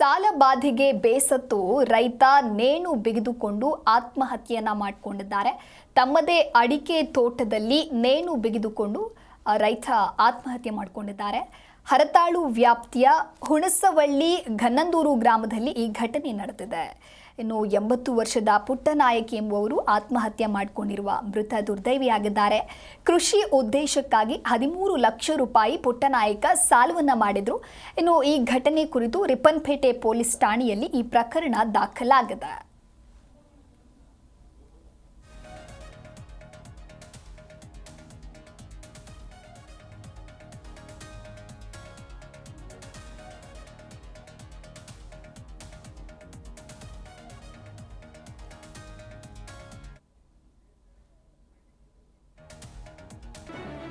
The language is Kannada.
ಸಾಲ ಬಾಧೆಗೆ ಬೇಸತ್ತು ರೈತ ನೇಣು ಬಿಗಿದುಕೊಂಡು ಆತ್ಮಹತ್ಯೆಯನ್ನ ಮಾಡಿಕೊಂಡಿದ್ದಾರೆ. ತಮ್ಮದೇ ಅಡಿಕೆ ತೋಟದಲ್ಲಿ ನೇಣು ಬಿಗಿದುಕೊಂಡು ರೈತ ಆತ್ಮಹತ್ಯೆ ಮಾಡಿಕೊಂಡಿದ್ದಾರೆ. ಹರತಾಳು ವ್ಯಾಪ್ತಿಯ ಹುಣಸವಳ್ಳಿ ಘನ್ನಂದೂರು ಗ್ರಾಮದಲ್ಲಿ ಈ ಘಟನೆ ನಡೆದಿದೆ. ಇನ್ನು ಎಂಬತ್ತು ವರ್ಷದ ಪುಟ್ಟನಾಯಕಿ ಎಂಬುವರು ಆತ್ಮಹತ್ಯೆ ಮಾಡಿಕೊಂಡಿರುವ ಮೃತ ದುರ್ದೈವಿಯಾಗಿದ್ದಾರೆ. ಕೃಷಿ ಉದ್ದೇಶಕ್ಕಾಗಿ ಹದಿಮೂರು ಲಕ್ಷ ರೂಪಾಯಿ ಪುಟ್ಟನಾಯಕ ಸಾಲವನ್ನು ಮಾಡಿದ್ರು. ಇನ್ನು ಈ ಘಟನೆ ಕುರಿತು ರಿಪ್ಪನ್ಪೇಟೆ ಪೊಲೀಸ್ ಠಾಣೆಯಲ್ಲಿ ಈ ಪ್ರಕರಣ ದಾಖಲಾಗಿದೆ.